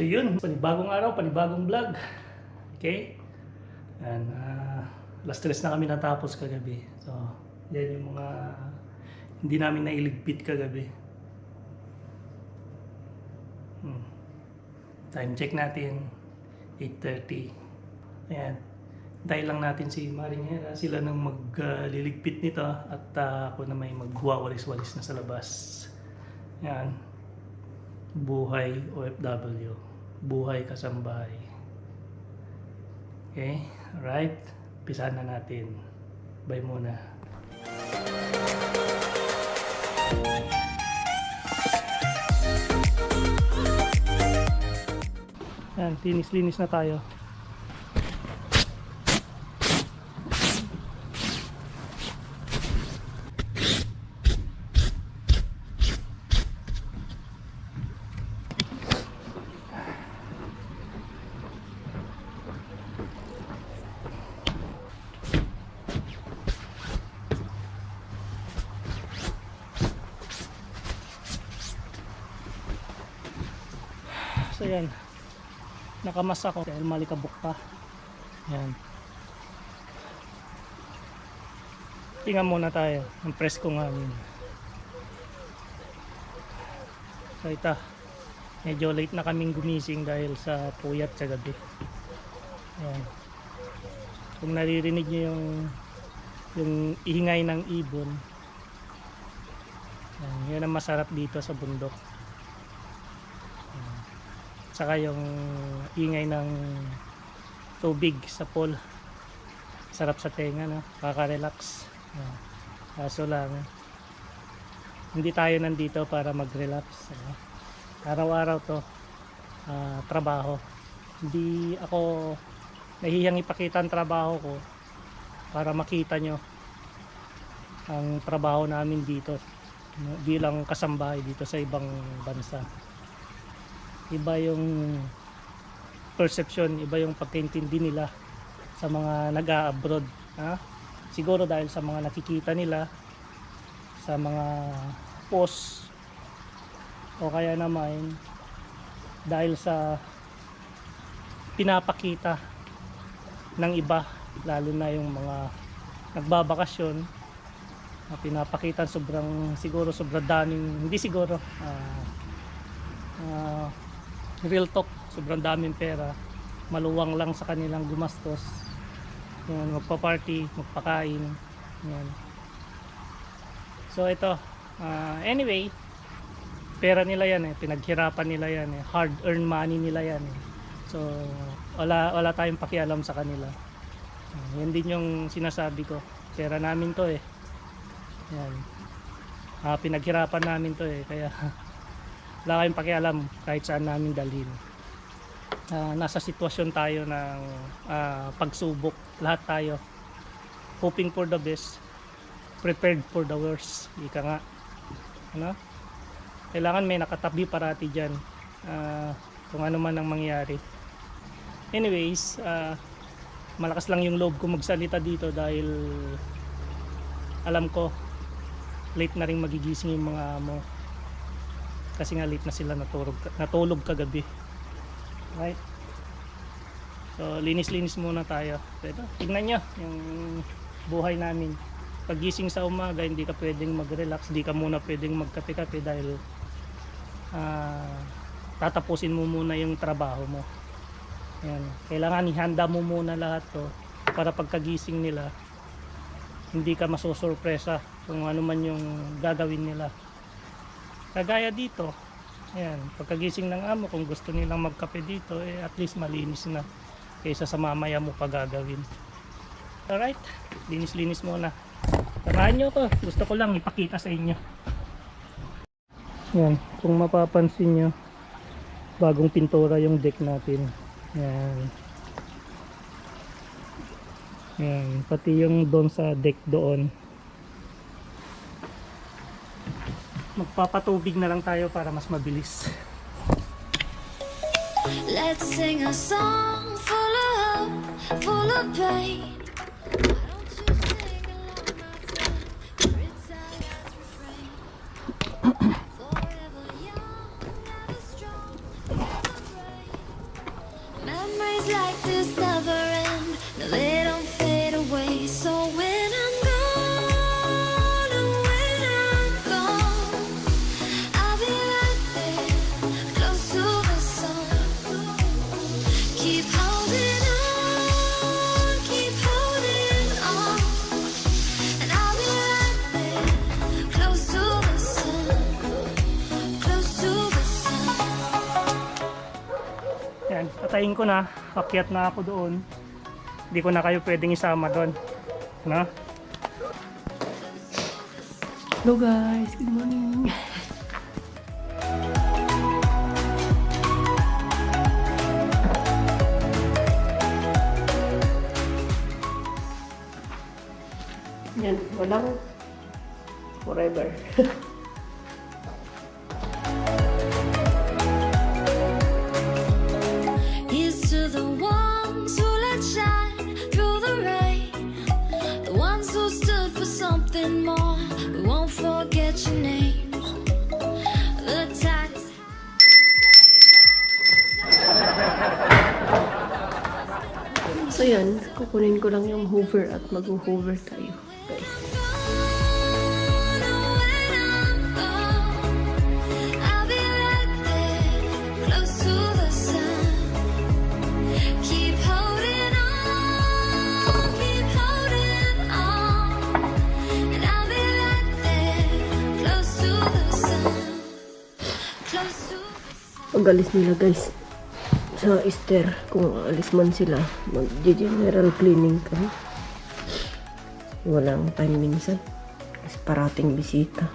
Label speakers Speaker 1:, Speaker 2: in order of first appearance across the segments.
Speaker 1: So yun, panibagong araw, panibagong vlog. Okay? Yan, ah, last stress na kami natapos kagabi. So, yan yung mga hindi namin nailigpit kagabi. Hmm. Time check natin, 8.30. Ayan. Dahil lang natin si Maring sila nang magliligpit nito at ah, ako na may magwawalis-walis na sa labas. Yan. Buhay OFW. Buhay kasambahay. Okay? Alright? Pisahan na natin. Bye muna. Yan, linis-linis na tayo. So yan, nakamas ako dahil malikabok pa. Yan. Tingnan muna tayo ng preskong hangin. So ito, medyo late na kaming gumising dahil sa puyat sa gabi. Yan. Kung naririnig niyo yung yung ingay ng ibon, yan, yan ang masarap dito sa bundok. Saka yung ingay ng tubig sa pool. Sarap sa tenga, no? Kaka-relax. Yan. Kaso lang, hindi tayo nandito para mag-relax. ano. Araw-araw to, ah, trabaho. Hindi ako nahihiyang ipakita ang trabaho ko para makita nyo ang trabaho namin dito bilang kasambahay dito sa ibang bansa iba yung perception, iba yung pagkaintindi nila sa mga nag-abroad. Ha? Siguro dahil sa mga nakikita nila sa mga post o kaya naman dahil sa pinapakita ng iba lalo na yung mga nagbabakasyon na pinapakita sobrang siguro sobrang daming hindi siguro ah ah, real talk sobrang daming pera. Maluwang lang sa kanilang gumastos. Yan, magpa-party, magpakain yan. so ito ah, anyway pera nila yan eh pinaghirapan nila yan eh hard earned money nila yan eh. So wala, wala tayong pakialam sa kanila. Ah, yan din yung sinasabi ko pera namin to eh. Yan. Ah, pinaghirapan namin to eh kaya wala kayong pakialam kahit saan namin dalhin. Ah, nasa sitwasyon tayo ng ah, pagsubok. Lahat tayo hoping for the best prepared for the worst ika nga. Ano? Kailangan may nakatabi parati dyan Ah, kung ano man ang mangyari. Anyways ah, malakas lang yung loob ko magsalita dito dahil alam ko late na rin magigising yung mga amo kasi nga late na sila natulog, natulog kagabi. Right? So linis linis muna tayo. So, ito, tignan nyo yung buhay namin. Pagising sa umaga hindi ka pwedeng mag relax hindi ka muna pwedeng magkape kape dahil ah, tatapusin mo muna yung trabaho mo. Yan. kailangan ihanda mo muna lahat to para pagkagising nila hindi ka masusurpresa kung ano man yung gagawin nila kagaya dito ayan, pagkagising ng amo kung gusto nilang magkape dito eh at least malinis na kaysa sa mamaya mo pa gagawin. Alright, linis linis muna. Tarahan nyo ko, gusto ko lang ipakita sa inyo. Yan, kung mapapansin nyo bagong pintura yung deck natin. Yan yan, pati yung doon sa deck doon magpapatubig na lang tayo para mas mabilis
Speaker 2: Let's sing a song full of hope, full of pain.
Speaker 1: Patayin ko na. Akyat na ako doon. Hindi ko na kayo pwedeng isama doon. No? Hello guys, good morning.
Speaker 3: Yan, walang forever. kukunin ko lang yung hover at mag-hover tayo. Guys.
Speaker 2: gone, oh, when I'm gone, I'll be right there, close to the sun. Keep holding on, keep holding on, and I'll be right there, close to the sun, close to the sun.
Speaker 3: Pag alis nila guys, sa Easter, kung alis man sila, mag-general cleaning kami. Walang time minsan. Kasi parating bisita.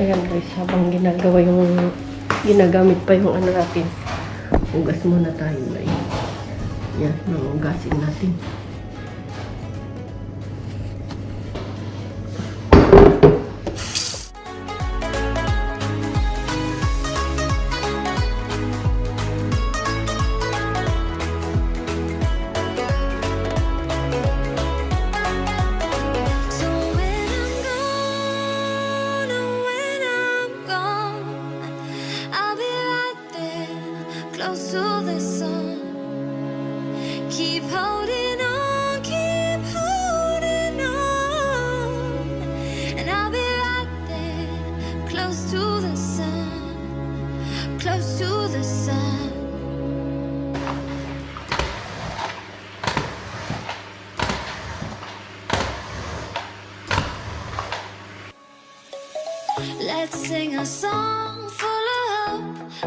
Speaker 3: Ayan guys, habang ginagawa yung ginagamit pa yung ano natin. Ugas muna tayo guys. Yan, nangugasin natin.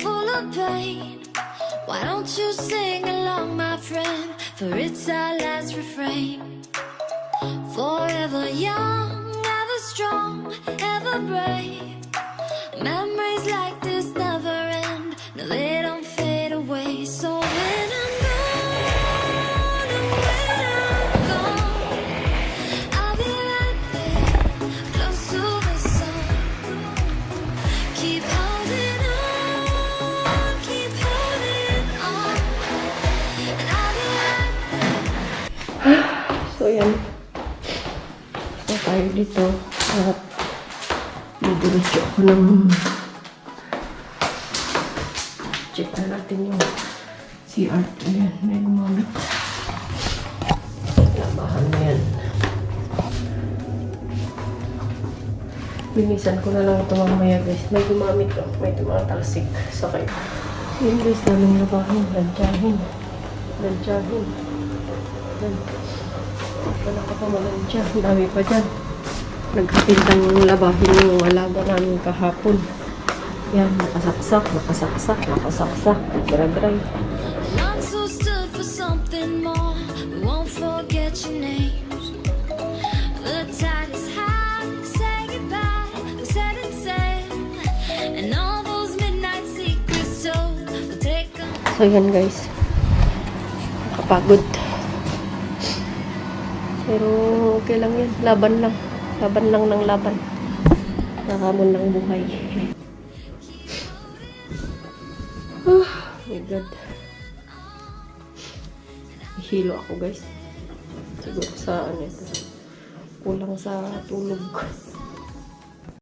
Speaker 2: Full of pain. Why don't you sing along, my friend? For it's our last refrain. Forever young, ever strong, ever brave. Memories like this never end. No, they don't
Speaker 3: tayo dito. At didiretso ako ng check na natin yung CR. Ayan, may gumamit. Labahan na yan. Linisan ko na lang ito mamaya guys. May gumamit oh. May tumatalsik sa kayo. Yun guys, daming labahan. Lantyahin. Lantyahin. Lantyahin. Wala ka pa malansya. Dami pa dyan. Nagkatintang labahin yung alaga namin kahapon. Yan, nakasaksak, nakasaksak, nakasaksak.
Speaker 2: Your names. The tide is high, say goodbye, we set and sail, and all
Speaker 3: So yan guys. Nakapagod. Pero okay lang yan. Laban lang. Laban lang ng laban. Nakahamon ng buhay. oh my God. Hilo ako guys. Siguro sa ano ito. Kulang sa tulog.